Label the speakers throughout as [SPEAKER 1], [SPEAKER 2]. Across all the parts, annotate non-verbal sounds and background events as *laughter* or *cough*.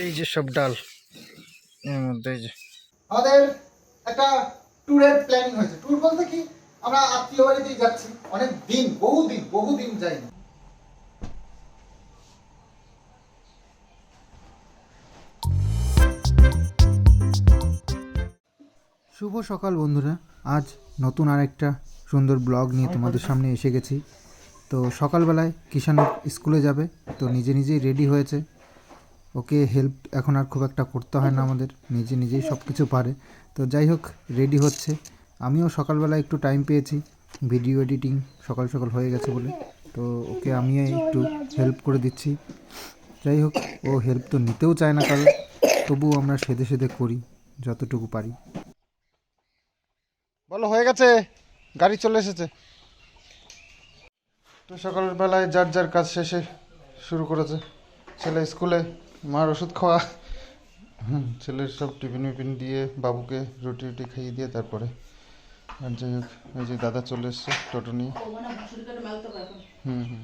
[SPEAKER 1] এই
[SPEAKER 2] যে সব ডাল, এর যে।
[SPEAKER 3] আমাদের একটা ট্যুরের প্ল্যানিং হয়েছে। ট্যুর বলতে কি, আমরা আত্মীয় বাড়িতেই যাচ্ছি, অনেক দিন, বহুদিন বহুদিন যাইনি। শুভ সকাল বন্ধুরা। আজ নতুন আরেকটা সুন্দর ব্লগ নিয়ে তোমাদের সামনে এসে গেছি। তো সকালবেলায় কিষানু স্কুলে যাবে তো নিজে নিজেই রেডি হয়েছে। ওকে হেল্প এখন আর খুব একটা করতে হয় না আমাদের নিজে নিজেই সব কিছু পারে। তো যাই হোক রেডি হচ্ছে। আমিও সকালবেলা একটু টাইম পেয়েছি ভিডিও এডিটিং সকাল সকাল হয়ে গেছে বলে। তো ওকে আমি একটু হেল্প করে দিচ্ছি। যাই হোক ও হেল্প তো নিতেও চায় না কারণ তবুও আমরা সেদে সেদে করি যতটুকু পারি। বলো, হয়ে গেছে? গাড়ি চলে এসেছে। তো সকালবেলায় যার যার কাজ শেষে শুরু করেছে। ছেলে স্কুলে, মার ওষুধ খাওয়া। ছেলের সব টিফিন মিফিন দিয়ে বাবুকে রুটি রুটি খাইয়ে দিয়ে তারপরে আর যাই হোক ওই যে দাদা চলে এসছে টোটো নিয়ে। হুম হুম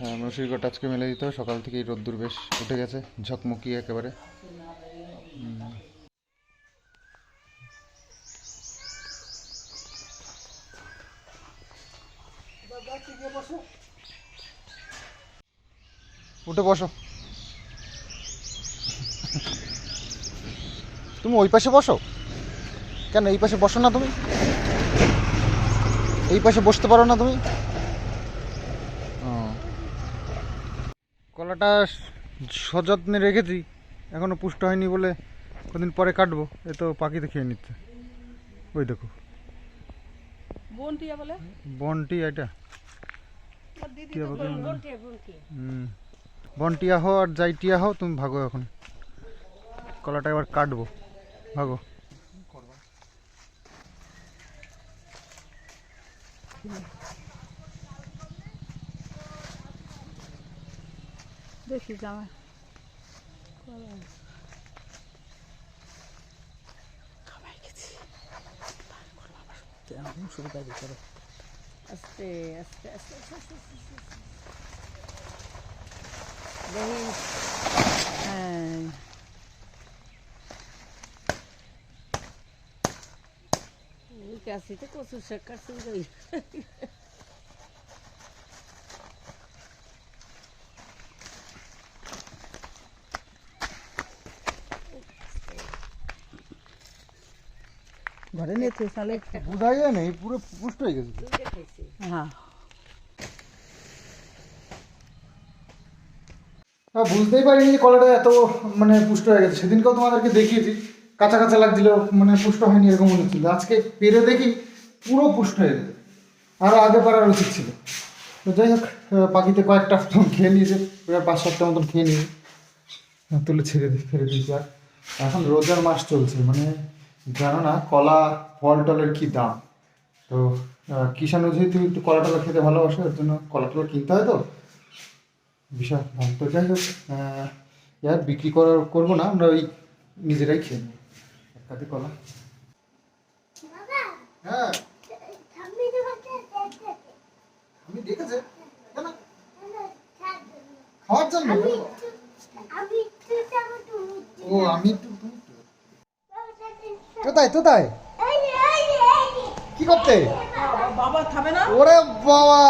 [SPEAKER 3] হ্যাঁ মসুরিকট আজকে মেলে দিতে। সকাল থেকেই রোদ্দুর বেশ উঠে গেছে ঝকমকি একেবারে। উঠে বসো। তুমি ওই পাশে বসো। কেন এই পাশে বসো না তুমি? এই পাশে বসতে পারো না তুমি। কলাটা সযত্নে রেখেছি এখনও পুষ্ট হয়নি বলে কদিন পরে কাটবো এ তো পাখিতে খেয়ে নিচ্ছে। ওই দেখো।
[SPEAKER 1] বোন টিয়া বলে?
[SPEAKER 3] বনটি এটা। হুম। বনটিয়া হও আর যাই টিয়া হও তুমি ভাগো এখন। কলাটা এবার কাটবো। ভাগো।
[SPEAKER 1] দেখি জামা
[SPEAKER 4] আস্তে আস্তে আস্তে আস্তে, আস্তে, আস্তে, আস্তে, আস্তে। দেখি হ্যাঁ ওই কাশিতে কচুর শাক কাটছে ওই
[SPEAKER 1] ঘরে নিয়ে তুই তাহলে
[SPEAKER 3] বোঝাই যায় না এই পুরো পুষ্ট হয়ে গেছে
[SPEAKER 4] দুইটা খাইছে
[SPEAKER 1] হ্যাঁ
[SPEAKER 3] হ্যাঁ বুঝতেই পারিনি যে কলাটা এত মানে পুষ্ট হয়ে গেছে। সেদিনকেও তোমাদেরকে দেখিয়েছি। কাঁচা কাঁচা লাগছিল মানে পুষ্ট হয়নি এরকম মনে হচ্ছিল আজকে পেরে দেখি পুরো পুষ্ট হয়ে গেছে। আরও আগে পারার উচিত ছিল। তো যাই হোক পাখিতে কয়েকটা খেয়ে নিয়েছে। প্রায় পাঁচ সাতটা মতন খেয়ে হ্যাঁ, তুলে ছেড়ে দিই ফেলে দিয়েছি আর এখন রোজার মাস চলছে মানে জানো না কলা ফল টলের কী দাম? তো কিষাণু যেহেতু একটু কলা টলা খেতে ভালোবাসো ওর জন্য কলা টলা কিনতে হয় তো? বিশাল দাম তো যাই হোক আর বিক্রি করার করব না আমরা ওই নিজেরাই খেয়ে নেব। এক কাটি কলা হ্যাঁ। আমি দেখেছে। খাওয়ার জন্য ও আমি একটু কোথায় কোথায়? কি করতে?
[SPEAKER 1] বাবা। খাবে না।
[SPEAKER 3] ওরে বাবা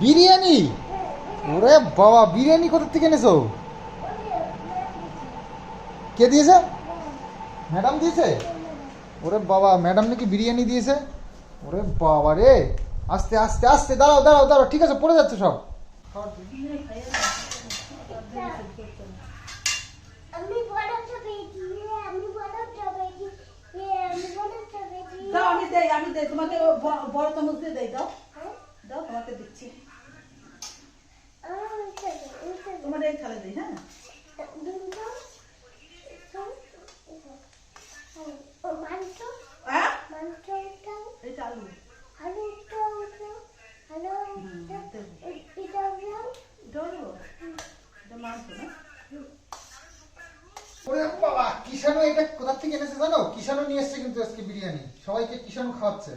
[SPEAKER 3] বিরিয়ানি? ওরে বাবা বিরিয়ানি কোথা থেকে এনেছো? কে দিয়েছে? ম্যাডাম দিয়েছে? ওরে বাবা ম্যাডাম নাকি বিরিয়ানি দিয়েছে? ওরে বাবা রে আস্তে আস্তে আস্তে দাঁড়াও দাঁড়াও দাঁড়াও ঠিক আছে পড়ে যাচ্ছে সব।
[SPEAKER 5] আমি
[SPEAKER 1] দেই আমি দেই তোমাকে বড় চামচ দিয়ে দেই দাও। দাও তোমাকে দিচ্ছি। তোমার এই থালে দিই হ্যাঁ? হ্যাঁ আলু। দেবো? এটা মাংস না?
[SPEAKER 3] ওরে বাবা কিষানু এটা কোথা থেকে এনেছে জানো? কিষানু নিয়ে এসছে কিন্তু আজকে বিরিয়ানি। সবাইকে কিষানু খাওয়াচ্ছে।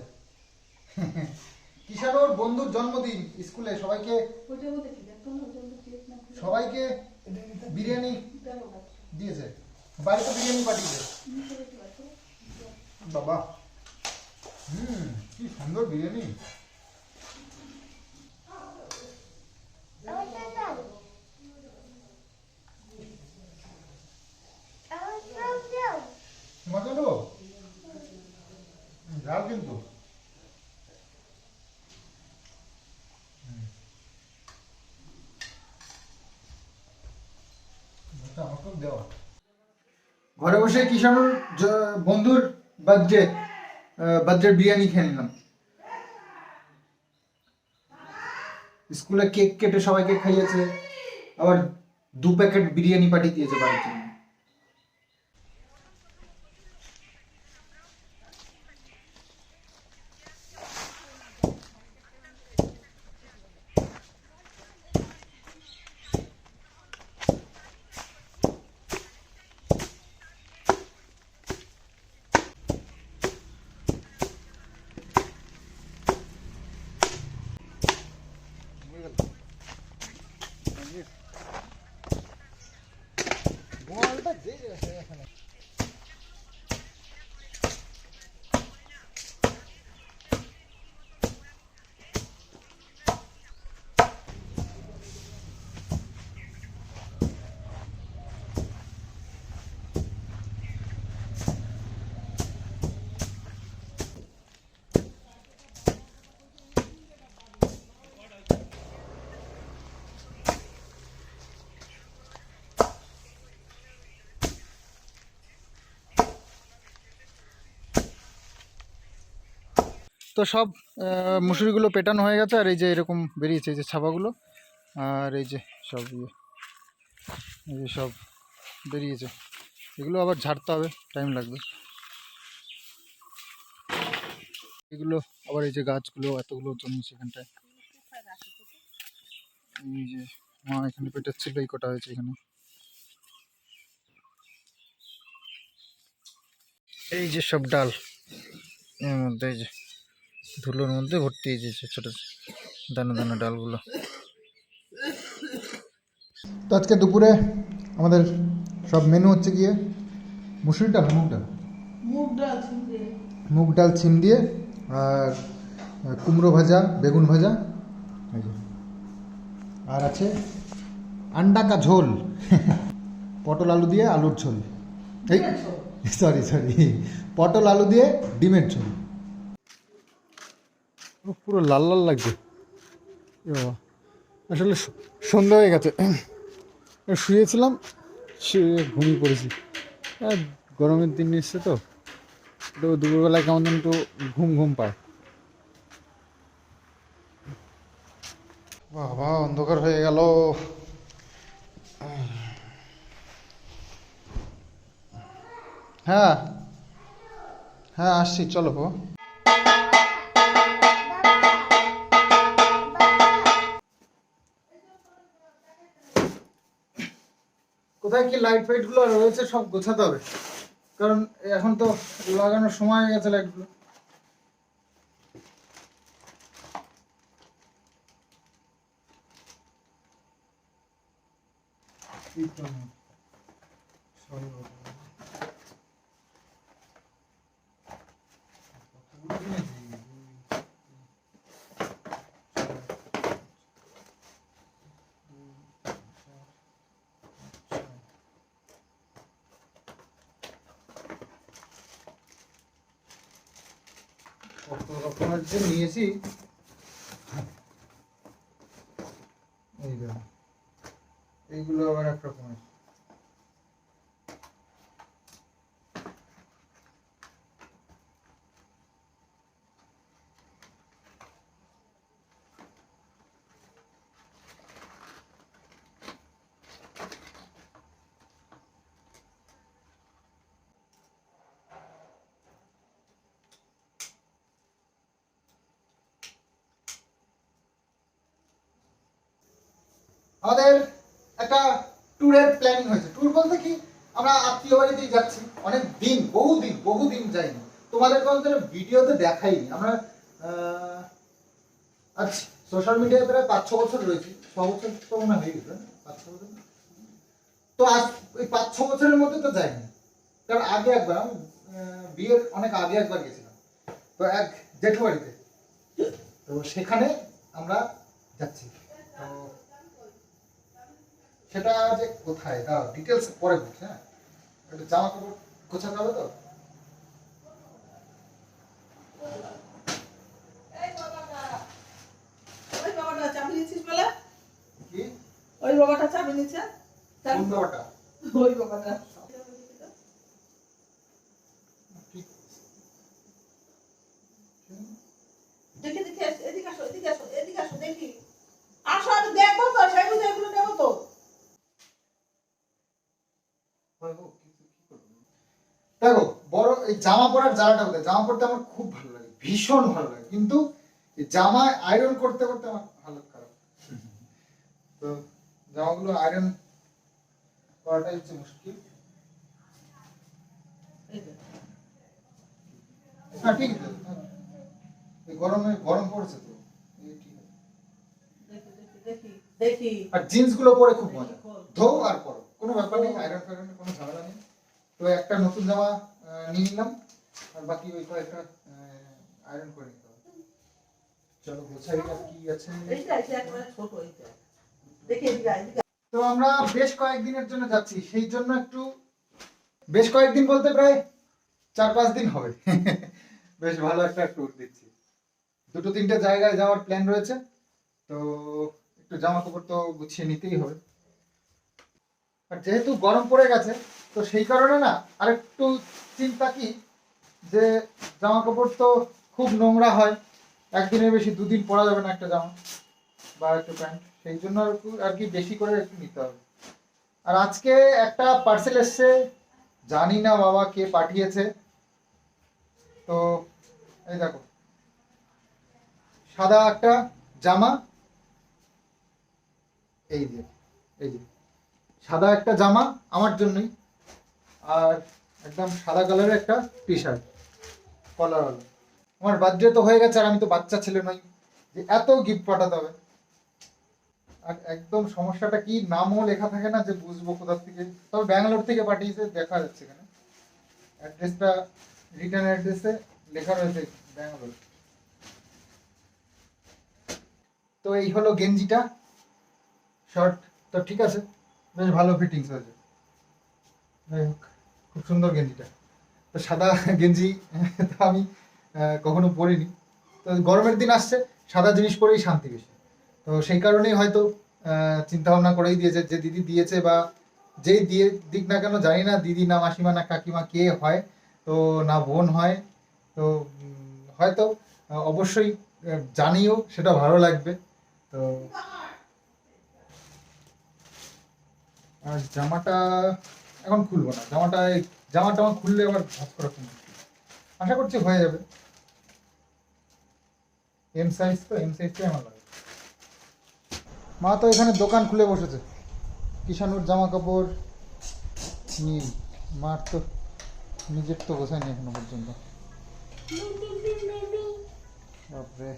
[SPEAKER 3] *laughs* কিষানুর বন্ধুর জন্মদিন স্কুলে সবাইকে সবাইকে বিরিয়ানি দিয়েছে। বাড়িতে বিরিয়ানি পাঠিয়েছে। বাবা। হুম, কি সুন্দর বিরিয়ানি। মজা দেবো? ঝাল কিন্তু। ঘরে বসে কিষানুর বন্ধুর বার্থডে বার্থডে বিরিয়ানি খেয়ে নিলাম। স্কুলে কেক কেটে সবাইকে খাইয়েছে, আবার দু প্যাকেট বিরিয়ানি পাঠিয়ে দিয়েছে বাড়ির জন্য। তো সব মুসুরিগুলো পেটানো হয়ে গেছে, আর এই যে এরকম বেরিয়েছে, এই যে ছাপাগুলো, আর এই যে সব ইয়ে এই যে সব বেরিয়েছে। এগুলো আবার ঝাড়তে হবে টাইম লাগবে। এগুলো আবার এই যে গাছগুলো, এতগুলো জন্মেছে এখানটায় এই যে, মা এখানে পেটাচ্ছিল, এই কটা হয়েছে এখানে। এই যে সব ডাল, এর মধ্যে এই যে ধুলোর মধ্যে ভর্তি এই যে ছোট দানা দানা ডালগুলো। তো আজকে দুপুরে আমাদের সব মেনু হচ্ছে গিয়ে মুসুরি ডাল মুগ ডাল।
[SPEAKER 1] মুগ ডাল
[SPEAKER 3] মুগ ডাল ছিম দিয়ে আর কুমড়ো ভাজা বেগুন ভাজা আর আছে আন্ডা কা ঝোল। পটল আলু দিয়ে আলুর ঝোল। এই সরি সরি পটল আলু দিয়ে ডিমের ঝোল। পুরো লাল লাল লাগছে। এ আসলে সন্ধ্যা হয়ে গেছে। শুয়েছিলাম, শুয়ে ঘুমিয়ে পড়েছি। গরমের দিন এসছে তো একটু দুপুরবেলায় কেমন যেন একটু ঘুম ঘুম পায়। বাবা, অন্ধকার হয়ে গেল। হ্যাঁ হ্যাঁ আসছি, চলো গো। কোথায় কি লাইট ফাইটগুলো রয়েছে সব গোছাতে হবে। কারণ এখন তো লাগানোর সময় হয়ে গেছে লাইটগুলো কত রকমের যে নিয়েছি এই দেখো এইগুলো আবার এক রকমের আমাদের একটা ট্যুরের প্ল্যানিং হয়েছে। ট্যুর বলতে কি, আমরা আত্মীয় বাড়িতেই যাচ্ছি। অনেক দিন বহু দিন বহু দিন যাইনি। তোমাদের কোনো ভিডিওতে দেখাইনি। আমরা আচ্ছা সোশ্যাল মিডিয়ায় প্রায় পাঁচ ছ বছর রয়েছি। ছ বছর তো মনে হয়ে গেছে পাঁচ ছ বছর তো আজ ওই পাঁচ ছ বছরের মধ্যে তো যাইনি। কারণ আগে একবার বিয়ের অনেক আগে একবার গেছিলাম। তো এক জেঠু বাড়িতে তো সেখানে আমরা যাচ্ছি। সেটা যে কোথায়? দাও ডিটেলস পরে বলছি হ্যাঁ? একটা জামা কাপড় গোছাতে হবে তো?
[SPEAKER 1] ওই বাবাটা চাবি নিচ্ছে ওই
[SPEAKER 3] বাবাটা?
[SPEAKER 1] ওই বাবাটা চাবি নিচ্ছে
[SPEAKER 3] কোন ব্যাপারটা
[SPEAKER 1] ওই বাবাটা দেখি দেখি আস- এদিকে আসো এদিকে আসো এদিকে আসো দেখি আসো আমি দেখব তো সেগুলো এগুলো নেব তো
[SPEAKER 3] দেখো বড় এই জামা পরার জ্বালাটা কোথায় জামা পরতে আমার খুব ভালো লাগে ভীষণ ভালো লাগে। কিন্তু এই জামা আয়রন করতে করতে আমার হালত খারাপ। তো জামাগুলো আয়রন করাটাই হচ্ছে মুশকিল। হ্যাঁ ঠিক আছে। গরমে গরম পড়েছে তো আর জিন্সগুলো পরে খুব মজা। ধো আর পরো কোনো ব্যাপার নেই আয়রন ফায়রনের কোনো ঝামেলা নেই। তো একটা নতুন জামা নিয়ে নিলাম আর বাকি ওই কয়েকটা আয়রন করে নিতে হবে। চলো গোছাই আর কি আছে। তো আমরা বেশ কয়েকদিনের জন্য যাচ্ছি সেই জন্য একটু বেশ কয়েকদিন বলতে প্রায় চার পাঁচ দিন হবে। *laughs* বেশ ভালো একটা ট্যুর দিচ্ছি। দুটো তিনটে জায়গায় যাওয়ার প্ল্যান রয়েছে তো একটু জামা কাপড় তো গুছিয়ে নিতেই হবে। আর যেহেতু গরম পড়ে গেছে তো সেই কারণে না আরেকটু চিন্তা কি যে জামা কাপড় তো খুব নোংরা হয়, একদিনের বেশি দুদিন পরা যাবে না একটা জামা বা একটা প্যান্ট, সেই জন্য আর কি বেশি করে একটু নিতে হবে। আর আজকে একটা পার্সেল এসছে, জানি না বাবা কে পাঠিয়েছে। তো এই দেখো, সাদা একটা জামা, এই যে এই যে, সাদা একটা জামা আমার জন্যই। আর একদম সাদা কালারের একটা টি শার্ট কলারওয়ালা আমার বার্থডে তো হয়ে গেছে আর আমি তো বাচ্চা ছেলে নই। যে এত গিফট পাঠাতে হবে। আর একদম সমস্যাটা কি? নামও লেখা থাকে না যে বুঝব কোথা থেকে। তবে ব্যাঙ্গালোর থেকে পাঠিয়েছে, দেখা যাচ্ছে এখানে। অ্যাড্রেসটা রিটার্ন অ্যাড্রেসে লেখা রয়েছে ব্যাঙ্গালোর। তো এই হলো গেঞ্জিটা। শর্ট তো ঠিক আছে। বেশ ভালো ফিটিংস হয়েছে যাই হোক। খুব সুন্দর গেঞ্জিটা। তো সাদা গেঞ্জি, তো আমি কখনো পরিনি। তো গরমের দিন আসছে, সাদা জিনিস পরেই শান্তি বেশি। তো সেই কারণেই হয়তো চিন্তা ভাবনা করেই দিয়েছে যে দিদি দিয়েছে বা যেই দিয়ে দিক না কেন, জানি না দিদি না মাসিমা না কাকিমা কে হয়, তো না বোন হয়। তো হয়তো অবশ্যই জানিও, সেটা ভালো লাগবে। তো আর জামাটা এখন খুলবো না। জামাটা এই জামাটা আমার খুললে আবার ভাত করা খুব আশা করছি হয়ে যাবে। এম সাইজ তো এম সাইজটাই আমার লাগে। মা তো এখানে দোকান খুলে বসেছে। কিষানুর জামা কাপড় নীল মার তো নিজের তো গোছায়নি এখনও পর্যন্ত। বাপরে।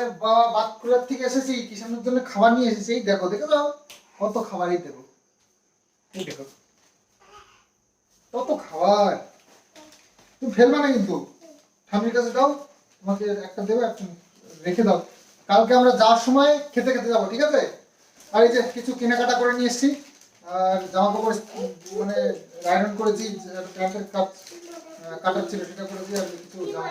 [SPEAKER 3] ওরে বাবা বাতকুলার থেকে এসেছি কিষানের জন্য খাবার নিয়ে এসেছি। এই দেখো দেখো দাও, কত খাবারই দেখো। কত খাবার। তুমি ফেলবে না কিন্তু। ঠাম্মির কাছে দাও, তোমাকে একটা দেবে রেখে দাও। কালকে আমরা যাওয়ার সময় খেতে খেতে যাব, ঠিক আছে? আর এই যে কিছু কেনাকাটা করে নিয়ে এসেছি। আর জামা কাপড় মানে আয়রন করেছি কাটার ছিল সেটা করেছি আর কিছু জামা।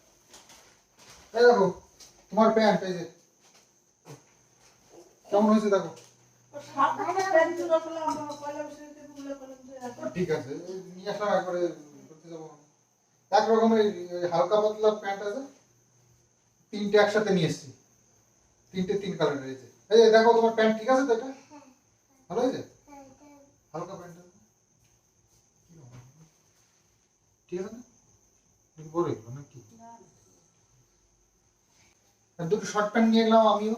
[SPEAKER 3] এই দেখো, তোমার প্যান্ট, এই যে। কেমন হয়েছে দেখো? ঠিক আছে নিয়ে আসলাম একবারে করতে যাব। এক রকমের হালকা পাতলা প্যান্ট আছে, তিনটে একসাথে নিয়ে এসেছি। তিনটে তিন কালার রয়েছে এই দেখো তোমার প্যান্ট, ঠিক আছে তো ভালো হয়েছে? হালকা প্যান্ট ঠিক আছে না? বড় নাকি? দুটো শর্ট প্যান্ট নিয়ে গেলাম আমিও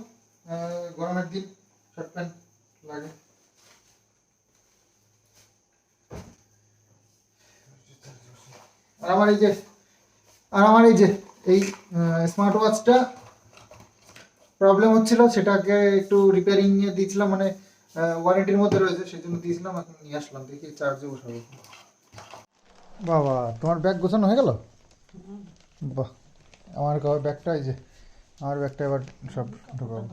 [SPEAKER 3] গরমের দিন শর্ট প্যান্ট লাগে। আর আমার এই যে আর আমার এই যে এই স্মার্ট ওয়াচটা প্রবলেম হচ্ছিল সেটাকে একটু রিপেয়ারিং নিয়ে দিয়েছিলাম মানে ওয়ারেন্টির মধ্যে রয়েছে সেই জন্য দিয়েছিলাম এখন নিয়ে আসলাম দেখি চার্জে বসাবো। বাবা তোমার ব্যাগ গোছানো হয়ে গেল? বাহ আমার ব্যাগটা এই যে আমার একটা এবার সব ঢোকাবো।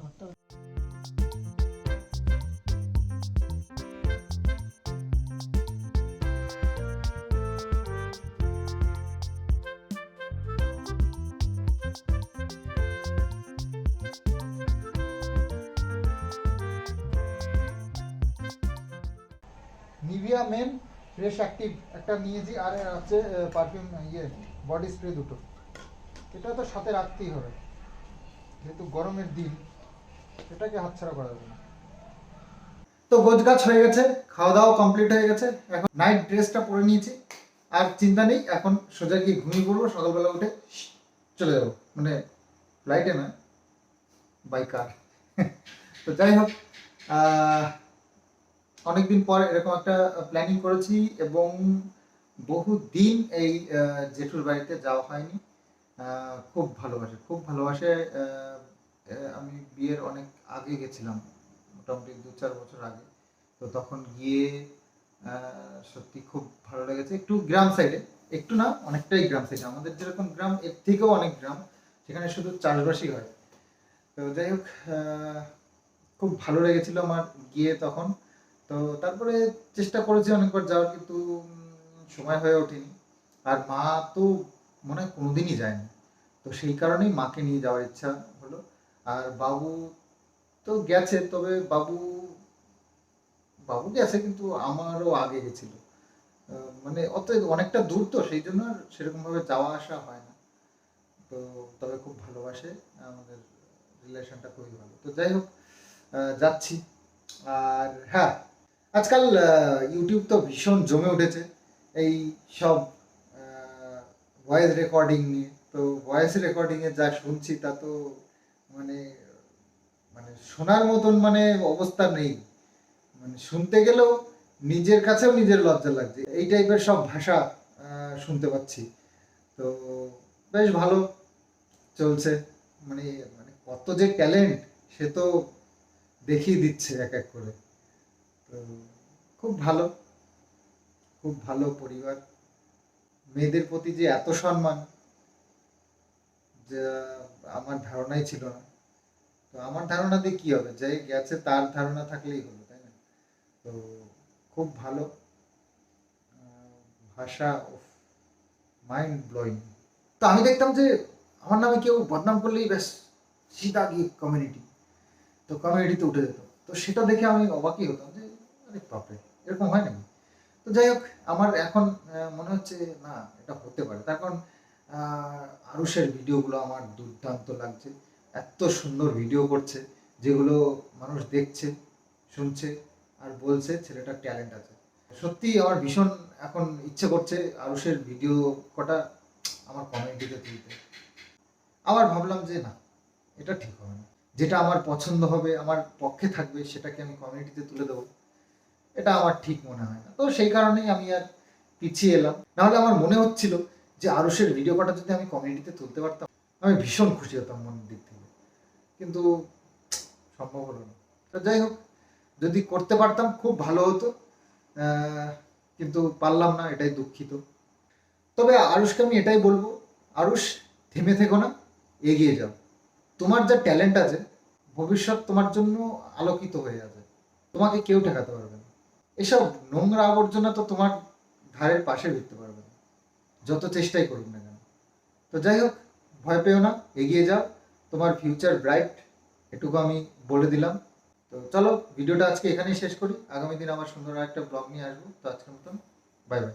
[SPEAKER 3] নিভিয়া মেন ফ্রেশ অ্যাক্টিভ, একটা নিয়েছি, আর আছে পারফিউম ইয়ে বডি স্প্রে দুটো। এটা তো সাথে রাখতেই হবে। যেহেতু গরমের দিন এটাকে হাতছাড়া করা যাবে না। তো গোছ গাছ হয়ে গেছে খাওয়া দাওয়া কমপ্লিট হয়ে গেছে। এখন নাইট ড্রেসটা পরে নিয়েছি। আর চিন্তা নেই, এখন সোজা গিয়ে ঘুমিয়ে পড়ব, সকালবেলা উঠে চলে যাব। মানে ফ্লাইটে না বাই কার তো যাই হোক অনেকদিন পর এরকম একটা প্ল্যানিং করেছি এবং বহু দিন এই জেঠুর বাড়িতে যাওয়া হয়নি। খুব ভালোবাসে খুব ভালোবাসে আমি বিয়ের অনেক আগে গেছিলাম, মোটামুটি দু চার বছর আগে। তো তখন গিয়ে সত্যি খুব ভালো লেগেছে। একটু গ্রাম সাইডে একটু না, অনেকটাই গ্রাম সাইডে আমাদের যেরকম গ্রাম, এর থেকেও অনেক গ্রাম, সেখানে শুধু চাষবাসই হয়। তো যাই হোক খুব ভালো লেগেছিল আমার গিয়ে তখন। তো তারপরে চেষ্টা করেছি অনেকবার যাওয়ার, কিন্তু সময় হয়ে ওঠেনি। আর মা তো মনে হয় কোনোদিনই যায়নি। তো সেই কারণেই মাকে নিয়ে যাওয়ার ইচ্ছা হলো। আর বাবু তো গেছে, তবে বাবু বাবু গেছে কিন্তু আমারও আগে গেছিল। মানে অত অনেকটা দূর তো, সেই জন্য আর সেরকম ভাবে যাওয়া আসা হয় না। তো তবে খুব ভালোবাসে আমাদের রিলেশনটা খুবই ভালো। তো যাই হোক যাচ্ছি। আর হ্যাঁ আজকাল ইউটিউব তো ভীষণ জমে উঠেছে। এই সব ভয়েস রেকর্ডিং নিয়ে, তো ভয়েস রেকর্ডিংয়ে যা শুনছি তা তো মানে মানে শোনার মতন মানে অবস্থা নেই। মানে শুনতে গেলেও নিজের কাছেও নিজের লজ্জা লাগছে। এই টাইপের সব ভাষা শুনতে পাচ্ছি। তো বেশ ভালো চলছে। মানে মানে কত যে ট্যালেন্ট সে তো দেখিয়ে দিচ্ছে এক এক করে। তো খুব ভালো। খুব ভালো পরিবার। মেয়েদের প্রতি যে এত সম্মান আমার ধারণাই ছিল না। তো আমার ধারণা দিয়ে কি হবে? যে গেছে, তার ধারণা থাকলেই হলো, তাই না? তো খুব ভালো ভাষা মাইন্ড ব্লোয়িং তো আমি দেখতাম যে আমার নামে কেউ বদনাম করলেই ব্যাস সিধা গিয়ে কমিউনিটি তো কমিউনিটিতে উঠে যেত। তো সেটা দেখে আমি অবাকই হতাম যে, আরে বাপরে, এরকম হয় নাকি? যাই হোক, আমার এখন মনে হচ্ছে না, এটা হতে পারে। তার কারণ আরুষের ভিডিওগুলো আমার দুর্দান্ত লাগছে। এত সুন্দর ভিডিও করছে, যেগুলো মানুষ দেখছে, শুনছে আর বলছে, ছেলেটার ট্যালেন্ট আছে। সত্যি আমার ভীষণ এখন ইচ্ছে করছে আরুষের ভিডিও কটা আমার কমিউনিটিতে তুলতে। আবার ভাবলাম যে না, এটা ঠিক হবে না। যেটা আমার পছন্দ হবে, আমার পক্ষে থাকবে, সেটাকে আমি কমিউনিটিতে তুলে দেবো। এটা আমার ঠিক মনে হয় না। তো সেই কারণেই আমি আর পিছিয়ে এলাম। নাহলে আমার মনে হচ্ছিল যে আরুষের ভিডিও কটা যদি আমি কমিউনিটিতে তুলতে পারতাম, আমি ভীষণ খুশি হতাম মনের দিক থেকে। কিন্তু সম্ভব হলো না। তো যাই হোক, যদি করতে পারতাম খুব ভালো হতো কিন্তু পারলাম না, এটাই দুঃখিত। তবে আরুষকে আমি এটাই বলব, আরুষ, থেমে থেকো না, এগিয়ে যাও। তোমার যা ট্যালেন্ট আছে, ভবিষ্যৎ তোমার জন্য আলোকিত হয়ে যাবে তোমাকে কেউ ঠেকাতে পারবে এসব নোংরা আবর্জনা তো তোমার ধারের পাশে ভিড়তে পারবে না। যত চেষ্টাই করুক না কেন। তো যাই হোক, ভয় পেও না, এগিয়ে যাও। তোমার ফিউচার ব্রাইট এটুকু আমি বলে দিলাম। তো চলো, ভিডিওটা আজকে এখানেই শেষ করি। আগামী দিন আমার সুন্দর একটা ব্লগ নিয়ে আসব। তো আজকের মতন বাই বাই